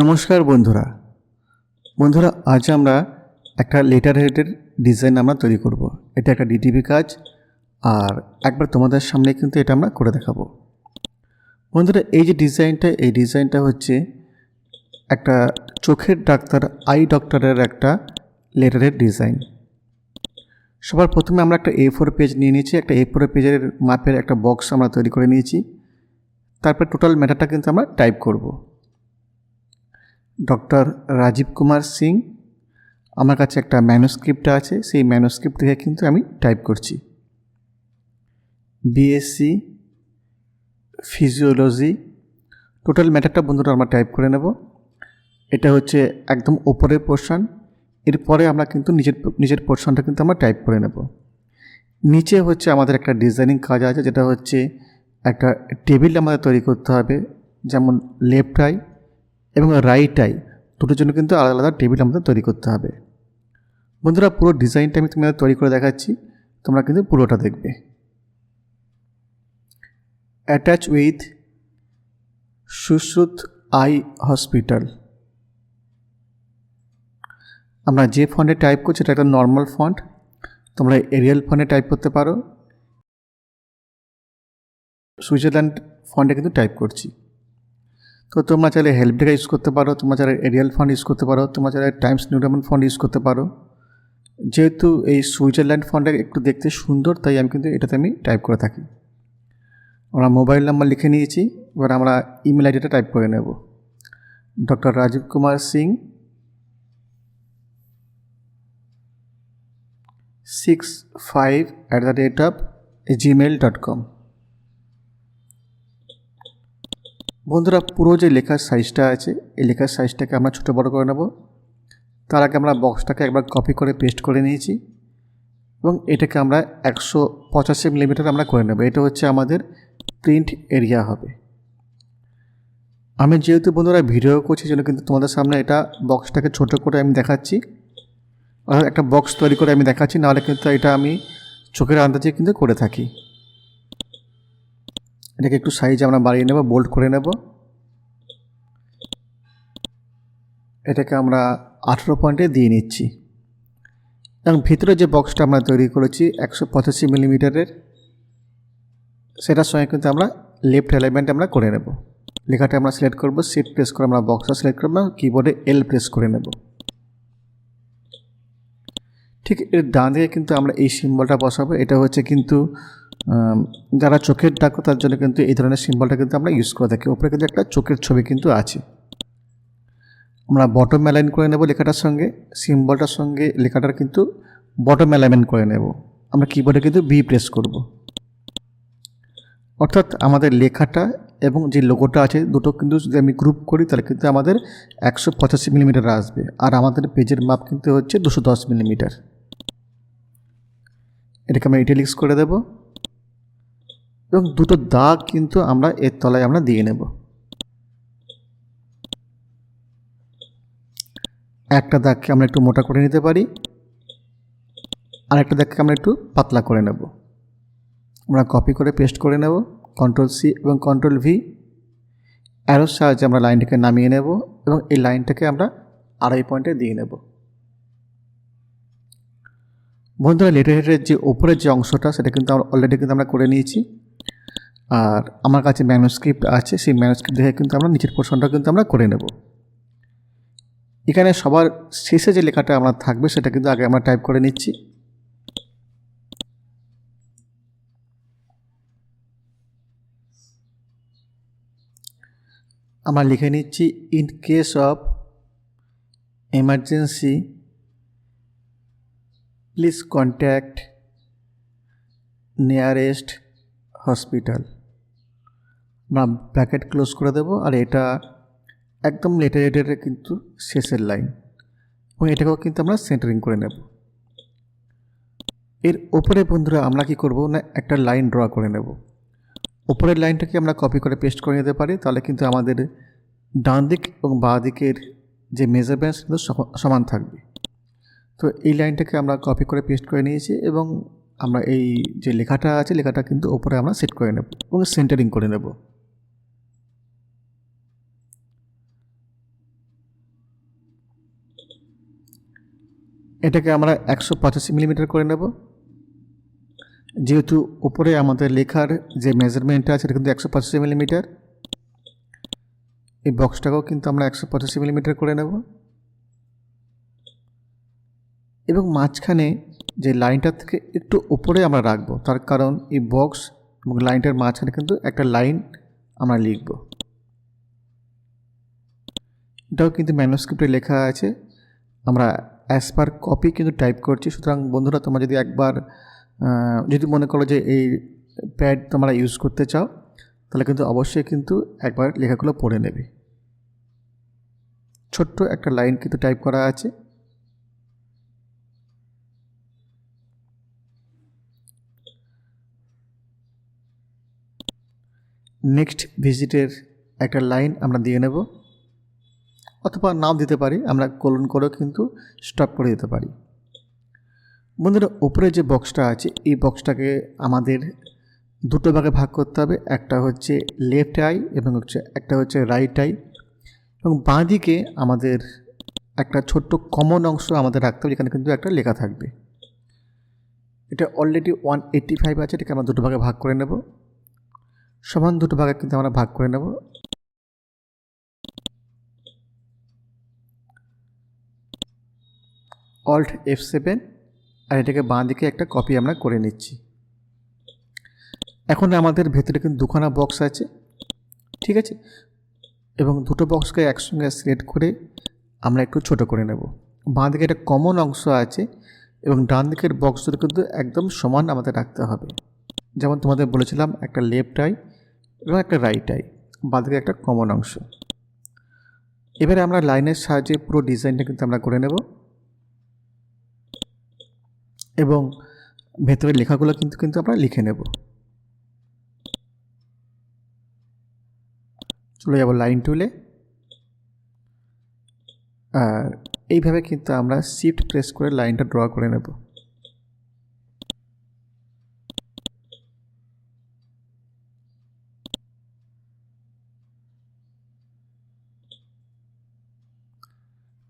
নমস্কার বন্ধুরা। বন্ধুরা, আজ আমরা একটা লেটার হেডের ডিজাইন আমরা তৈরি করব। এটা একটা ডিটিভি কাজ, আর একবার তোমাদের সামনে কিন্তু এটা আমরা করে দেখাবো। বন্ধুরা, এই যে ডিজাইনটা এই ডিজাইনটা হচ্ছে একটা চোখের ডাক্তার আই ডক্টরের একটা লেটারের ডিজাইন সবার প্রথমে আমরা একটা এ ফোর পেজ নিয়ে নিয়েছি, একটা এ ফোর পেজের মাপের একটা বক্স আমরা তৈরি করে নিয়েছি। তারপর টোটাল ম্যাটারটা কিন্তু আমরা টাইপ করব। ডক্টর রাজীব কুমার সিং। আমার কাছে একটা ম্যানুস্ক্রিপ্ট আছে, সেই ম্যানুস্ক্রিপ্ট থেকে কিন্তু আমি টাইপ করছি। বিএসসি ফিজিওলজি টোটাল ম্যাটারটা বন্ধুরা আমরা টাইপ করে নেব। এটা হচ্ছে একদম ওপরের পোর্শন এরপরে আমরা কিন্তু নিজের নিজের পোর্শনটা কিন্তু আমরা টাইপ করে নেব। নিচে হচ্ছে আমাদের একটা ডিজাইনিং কাজ আছে, যেটা হচ্ছে একটা টেবিল আমাদের তৈরি করতে হবে, যেমন লেফট আই এবং রাইট আই দুটোর জন্য কিন্তু আলাদা আলাদা টেবিল আমাদের তৈরি করতে হবে। বন্ধুরা, পুরো ডিজাইনটা আমি তোমাদের তৈরি করে দেখাচ্ছি। তোমরা কিন্তু পুরোটা দেখবে। Attach with Sushrut eye hospital. আমরা যে ফন্টে টাইপ করছি এটা একটা নর্মাল ফন্ট। তোমরা এরিয়াল ফন্টে টাইপ করতে পারো। সুইজারল্যান্ড ফন্টে কিন্তু টাইপ করছি। তো তোমরা চাইলে হেল্প ডেকা ইউজ করতে পারো, তোমরা চাইলে এরিয়াল ফান্ড ইউজ করতে পারো, তোমরা চাইলে টাইমস নিউডামন ফান্ড ইউজ করতে পারো। যেহেতু এই সুইজারল্যান্ড ফান্ডটা একটু দেখতে সুন্দর, তাই আমি কিন্তু এটাতে আমি টাইপ করে থাকি। আমরা মোবাইল নাম্বার লিখে নিয়েছি, এবার আমরা ইমেল আইডিটা টাইপ করে নেব। Doctor Rajeev Kumar Singh six five at the rate of Gmail dot com বন্ধুরা, পুরো যে লেখার সাইজটা আছে, এই লেখার সাইজটাকে আমরা ছোটো বড়ো করে নেব। তার আগে আমরা বক্সটাকে একবার কপি করে পেস্ট করে নিয়েছি এবং এটাকে আমরা একশো পঁচাশি মিলিমিটার আমরা করে নেব। এটা হচ্ছে আমাদের প্রিন্ট এরিয়া হবে। আমি যেহেতু বন্ধুরা ভিডিও করছি জন্য কিন্তু তোমাদের সামনে এটা বক্সটাকে ছোট করে আমি দেখাচ্ছি। আর একটা বক্স তৈরি করে আমি দেখাচ্ছি, নাহলে কিন্তু এটা আমি চোখের আন্দাজে কিন্তু করে থাকি। এটাকে একটু সাইজ আমরা বাড়িয়ে নেব বোল্ড করে নেব। এটাকে আমরা আঠেরো পয়েন্টে দিয়ে নিচ্ছি। এবং ভিতরে যে বক্সটা আমরা তৈরি করেছি, একশো পঁচাশি মিলিমিটারের সেটার সঙ্গে কিন্তু আমরা লেফট অ্যালাইনমেন্ট আমরা করে নেব। লেখাটা আমরা সিলেক্ট করব সিট প্রেস করে আমরা বক্সটা সিলেক্ট করব কিবোর্ডে এল প্রেস করে নেব। ঠিক এর ডান দিকে কিন্তু আমরা এই সিম্বলটা বসাবো, এটা হচ্ছে কিন্তু যারা চোখের ডাকো, তার জন্য কিন্তু এই ধরনের সিম্বলটা কিন্তু আমরা ইউজ করে থাকি। ওপরে কিন্তু একটা চোখের ছবি কিন্তু আছে। আমরা বটম অ্যালাইন করে নেব লেখাটার সঙ্গে সিম্বলটার সঙ্গে, লেখাটার কিন্তু বটম অ্যালাইনমেন্ট করে নেব। আমরা কিবোর্ডে কিন্তু বি প্রেস করব। অর্থাৎ আমাদের লেখাটা এবং যে লোগোটা আছে, দুটো কিন্তু যদি আমি গ্রুপ করি, তাহলে কিন্তু আমাদের একশো পঁচাশি মিলিমিটার আসবে। আর আমাদের পেজের মাপ কিন্তু হচ্ছে দুশো দশ মিলিমিটার এটাকে আমরা ইটালিক্স করে দেবো। এবং দুটো দাগ কিন্তু আমরা এর তলায় আমরা দিয়ে নেব। একটা দাগকে আমরা একটু মোটা করে নিতে পারি আর একটা দাগকে আমরা একটু পাতলা করে নেব। আমরা কপি করে পেস্ট করে নেব কন্ট্রোল সি এবং কন্ট্রোল ভি অ্যারোর সাহায্যে আমরা লাইনটাকে নামিয়ে নেব এবং এই লাইনটাকে আমরা আড়াই পয়েন্টে দিয়ে নেব। বন্ধুরা লেটার হেডের যে ওপরের যে অংশটা, সেটা কিন্তু আমরা অলরেডি কিন্তু আমরা করে নিয়েছি। আর আমার কাছে ম্যানুস্ক্রিপ্ট আছে, সেই ম্যানুস্ক্রিপ্ট দেখে কিন্তু আমরা নিচের পোর্শনটা কিন্তু আমরা করে নেব। এখানে সবার শেষে যে লেখাটা আমরা থাকবে, সেটা কিন্তু আগে আমরা টাইপ করে নিচ্ছি। আমরা লিখে নিচ্ছি in case of emergency please contact nearest hospital আমরা ব্র্যাকেট ক্লোজ করে দেব আর এটা একদম লেটার লেটারের কিন্তু শেষের লাইন এবং এটাকেও কিন্তু আমরা সেন্টারিং করে নেব। এর ওপরে বন্ধুরা আমরা কি করব না, একটা লাইন ড্র করে নেব। ওপরের লাইনটাকে আমরা কপি করে পেস্ট করে নিতে পারি, তাহলে কিন্তু আমাদের ডান দিক এবং বাঁ দিকের যে মেজারমেন্টস কিন্তু সমান থাকবে। তো এই লাইনটাকে আমরা কপি করে পেস্ট করে নিয়েছি এবং আমরা এই যে লেখাটা আছে, লেখাটা কিন্তু ওপরে আমরা সেট করে নেব এবং সেন্টারিং করে নেব। এটাকে আমরা একশো পঁচাশি মিলিমিটার করে নেব। যেহেতু উপরে আমাদের লেখার যে মেজারমেন্টটা আছে সেটা কিন্তু একশো পঁচাশি মিলিমিটার এই বক্সটাকেও কিন্তু আমরা একশো পঁচাশি মিলিমিটার করে নেব। এবং মাঝখানে যে লাইনটার থেকে একটু উপরে আমরা রাখব, তার কারণ এই বক্স এবং লাইনটার মাঝখানে কিন্তু একটা লাইন আমরা লিখব। এটাও কিন্তু ম্যানুস্ক্রিপ্টে লেখা আছে। আমরা অ্যাজ পার কপি কিন্তু টাইপ করছি। সুতরাং বন্ধুরা, তোমরা যদি একবার যদি মনে করো যে এই প্যাড তোমরা ইউজ করতে চাও, তাহলে কিন্তু অবশ্যই কিন্তু একবার লেখাগুলো পড়ে নেবে। ছোট্ট একটা লাইন কিন্তু টাইপ করা আছে। নেক্সট ভিজিটের একটা লাইন আমরা দিয়ে নেব। অথবা নাও দিতে পারি, আমরা কোলন করেও কিন্তু স্টপ করে দিতে পারি। বন্ধুরা, উপরে যে বক্সটা আছে, এই বক্সটাকে আমাদের দুটো ভাগে ভাগ করতে হবে, একটা হচ্ছে লেফট আই এবং হচ্ছে, একটা হচ্ছে রাইট আই এবং বাঁ দিকে আমাদের একটা ছোট্ট কমন অংশ আমাদের রাখতে হবে যেখানে কিন্তু একটা লেখা থাকবে। এটা অলরেডি ওয়ান এইট্টি ফাইভ আছে, এটাকে আমরা দুটো ভাগে ভাগ করে নেব। সমান দুটো ভাগে কিন্তু আমরা ভাগ করে নেব। অল্ট এফ সেভেন আর এটাকে বাঁ দিকে একটা কপি আমরা করে নিচ্ছি। এখন আমাদের ভেতরে কিন্তু দুখানা বক্স আছে, ঠিক আছে? এবং দুটো বক্সকে একসঙ্গে সিলেক্ট করে আমরা একটু ছোট করে নেব। বাঁ দিকে একটা কমন অংশ আছে এবং ডান দিকের বক্স দুটো কিন্তু একদম সমান আমাদের রাখতে হবে। যেমন তোমাদের বলেছিলাম, একটা লেফট আই এবং একটা রাইট আই বাঁ দিকে একটা কমন অংশ। এবারে আমরা লাইনের সাহায্যে পুরো ডিজাইনটা কিন্তু আমরা করে নেব। এবং ভেতরের লেখাগুলো কিন্তু কিন্তু আমরা লিখে নেব। চলে যাব লাইন টুলে আর এইভাবে কিন্তু আমরা শিফট প্রেস করে লাইনটা ড্র করে নেব।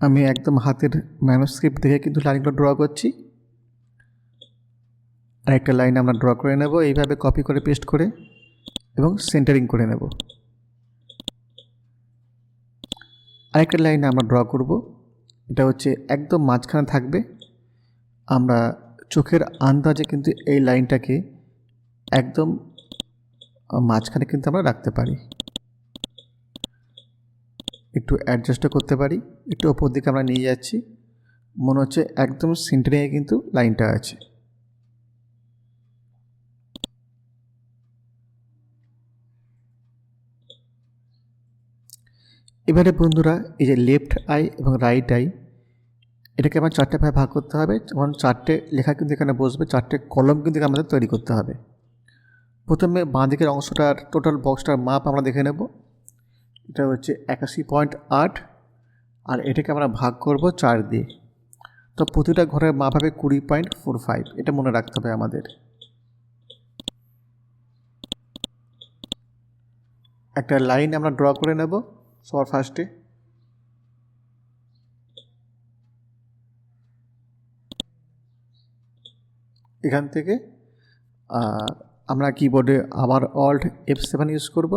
আমি একদম হাতের ম্যানুস্ক্রিপ্ট দেখে কিন্তু লাইনগুলো ড্র করছি। আরেকটা লাইন আমরা ড্র করে নেব, এইভাবে কপি করে পেস্ট করে এবং সেন্টারিং করে নেব। আরেকটা লাইন আমরা ড্র করব, এটা হচ্ছে একদম মাঝখানে থাকবে। আমরা চোখের আন্দাজে কিন্তু এই লাইনটাকে একদম মাঝখানে কিন্তু আমরা রাখতে পারি। একটু অ্যাডজাস্টও করতে পারি, একটু ওপর দিকে আমরা নিয়ে যাচ্ছি। মনে হচ্ছে একদম সেন্টারিংয়ে কিন্তু লাইনটা আছে। এবারে বন্ধুরা, এই যে লেফট আই এবং রাইট আই এটাকে আমার চারটে ভাগে ভাগ করতে হবে। যেমন চারটে লেখা কিন্তু এখানে বসবে, চারটে কলম কিন্তু আমাদের তৈরি করতে হবে। প্রথমে বাঁ দিকের অংশটার টোটাল বক্সটার মাপ আমরা দেখে নেব। এটা হচ্ছে একাশি পয়েন্ট আট, আর এটাকে আমরা ভাগ করব চার দিয়ে। তো প্রতিটা ঘরের মাপ হবে কুড়ি পয়েন্ট ফোর ফাইভ এটা মনে রাখতে হবে আমাদের। একটা লাইন আমরা ড্র করে নেব। সবার ফার্স্টে এখান থেকে আমরা কিবোর্ডে আবার অল্ট এফ সেভেন ইউজ করব।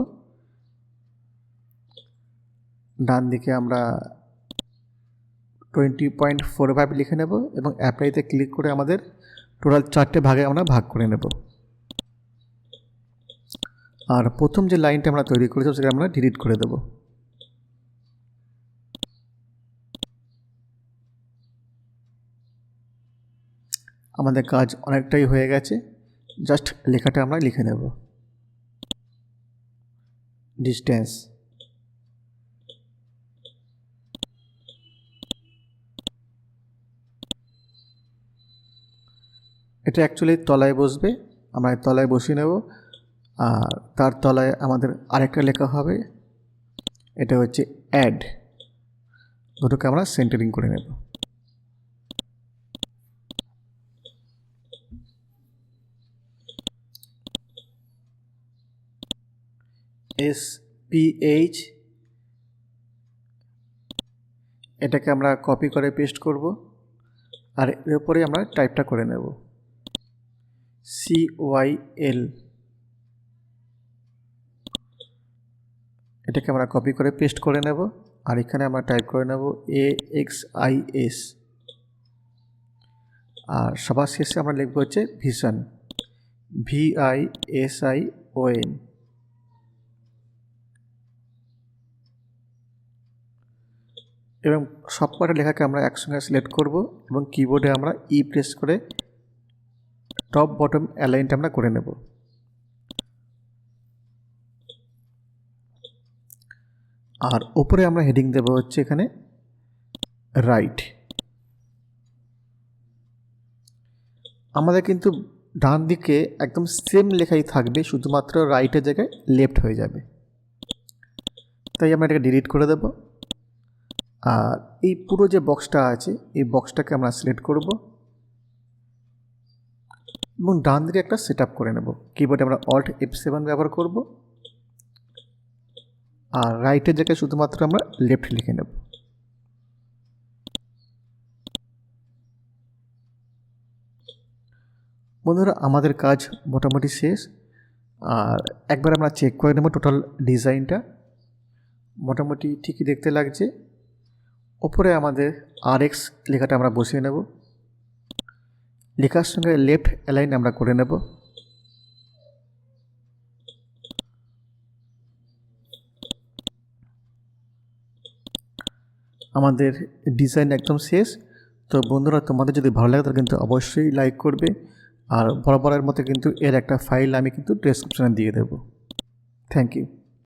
ডান দিকে আমরা টোয়েন্টি পয়েন্ট ফোর ফাইভ লিখে নেব এবং অ্যাপ্লাইতে ক্লিক করে আমাদের টোটাল চারটে ভাগে আমরা ভাগ করে নেব। আর প্রথম যে লাইনটা আমরা তৈরি করেছি সেটা আমরা ডিলিট করে দেবো। আমাদের কাজ অনেকটাই হয়ে গেছে। জাস্ট লেখাটা আমরা লিখে নেব। ডিস্টেন্স এটা অ্যাকচুয়ালি তলায় বসবে। আমরা তলায় বসিয়ে নেব। আর তার তলায় আমাদের আরেকটা লেখা হবে। এটা হচ্ছে অ্যাড দুটোকে আমরা সেন্টারিং করে নেব। এস পিএইচ এটাকে আমরা কপি করে পেস্ট করব। আর এর উপরে আমরা টাইপটা করে নেব। সি ওয়াই এল এটাকে আমরা কপি করে পেস্ট করে নেব। আর এখানে আমরা টাইপ করে নেব এ এক্স আই এস আর সবার শেষে আমরা লিখব হচ্ছে vision V I S I O N এবং সব কটা লেখাকে আমরা একসঙ্গে সিলেক্ট করব এবং কিবোর্ডে আমরা ই প্রেস করে টপ বটম অ্যালাইনটা আমরা করে নেব। আর ওপরে আমরা হেডিং দেব হচ্ছে এখানে রাইট আমাদের কিন্তু ডান দিকে একদম সেম লেখাই থাকবে, শুধুমাত্র রাইটের জায়গায় লেফট হয়ে যাবে। তাই আমরা এটাকে ডিলিট করে দেব। আর এই পুরো যে বক্সটা আছে, এই বক্সটাকে আমরা সিলেক্ট করব। এবং ডান দিকে একটা সেট করে নেব। কিবোর্ডে আমরা অল্ট এফ সেভেন ব্যবহার করব। আর রাইটের জায়গায় শুধুমাত্র আমরা লেফট লিখে নেব। বন্ধুরা, আমাদের কাজ মোটামুটি শেষ। আর একবার আমরা চেক করে নেব টোটাল ডিজাইনটা মোটামুটি ঠিকই দেখতে লাগছে। ওপরে আমাদের আর এক্স লেখাটা আমরা বসিয়ে নেব। লেখার সঙ্গে লেফট অ্যালাইন আমরা করে নেব। আমাদের ডিজাইন একদম শেষ। তো বন্ধুরা, তোমাদের যদি ভালো লাগে, তাহলে কিন্তু অবশ্যই লাইক করবে। আর বরাবরের মতো কিন্তু এর একটা ফাইল আমি কিন্তু ডেসক্রিপশনে দিয়ে দেবো। Thank you